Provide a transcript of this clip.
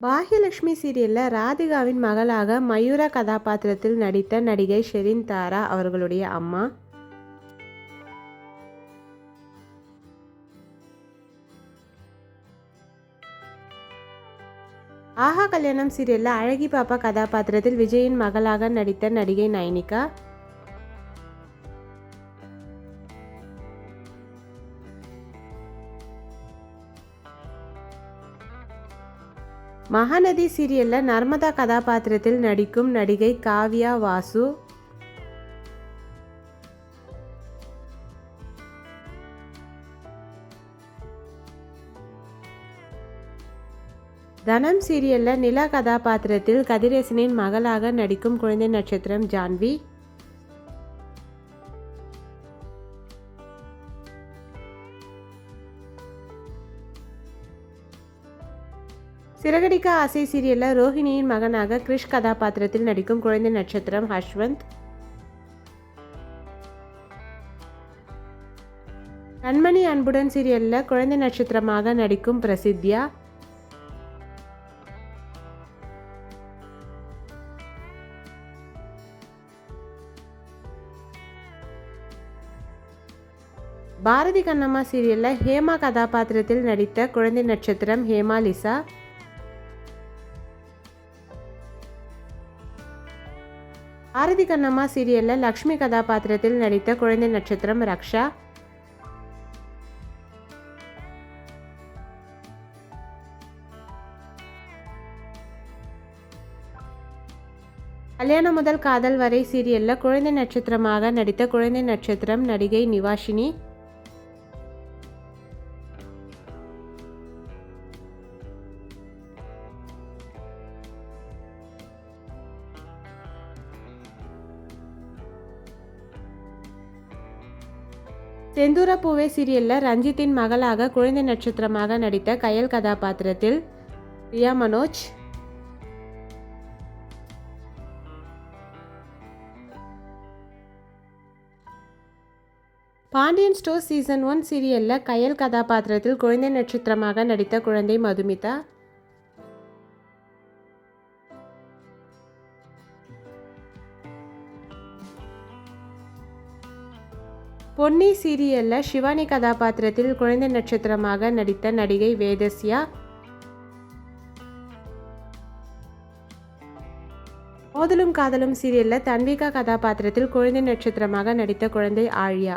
பாகியலட்சுமி சீரியலில் ராதிகாவின் மகளாக மயூரா கதாபாத்திரத்தில் நடித்த நடிகை ஷெரின் தாரா அவர்களுடைய அம்மா. ஆஹா கல்யாணம் சீரியலில் அழகி பாப்பா கதாபாத்திரத்தில் விஜயின் மகளாக நடித்த நடிகை நயனிகா மகாநதி சீரியலில் நர்மதா கதாபாத்திரத்தில் நடிக்கும் நடிகை காவ்யா வாசு. தனம் சீரியலில் நிலா கதாபாத்திரத்தில் கதிரேசனின் மகளாக நடிக்கும் குழந்தை நட்சத்திரம் ஜான்வி. சிறகடிக்க ஆசை சீரியலில் ரோஹிணியின் மகனாக கிரிஷ் கதாபாத்திரத்தில் நடிக்கும் குழந்தை நட்சத்திரம் ஹஷ்வந்த் கண்மணி அன்புடன் சீரியலில் குழந்தை நட்சத்திரமாக நடிக்கும் பிரசித்யா பாரதி கண்ணம்மா சீரியலில் ஹேமா கதாபாத்திரத்தில் நடித்த குழந்தை நட்சத்திரம் ஹேமா லிசா. பாரதி கண்ணம்மா சீரியலில் லக்ஷ்மி கதாபாத்திரத்தில் நடித்த குழந்தை நட்சத்திரம் ரக்ஷா. கல்யாணம் முதல் காதல் வரை சீரியலில் குழந்தை நட்சத்திரமாக நடித்த குழந்தை நட்சத்திரம் நடிகை நிவாஷினி. செந்தூர பூவே சீரியலில் ரஞ்சித்தின் மகளாக குழந்தை நட்சத்திரமாக நடித்த கயல் கதாபாத்திரத்தில் Priya Manoj. Pandian store season one சீரியலில் கயல் கதாபாத்திரத்தில் குழந்தை நட்சத்திரமாக நடித்த குழந்தை மதுமிதா. பொன்னி சீரியலில் சிவானி கதாபாத்திரத்தில் குழந்தை நட்சத்திரமாக நடித்த நடிகை வேதஸ்யா. மோதலும் காதலும் சீரியலில் தன்விகா கதாபாத்திரத்தில் குழந்தை நட்சத்திரமாக நடித்த குழந்தை ஆழியா.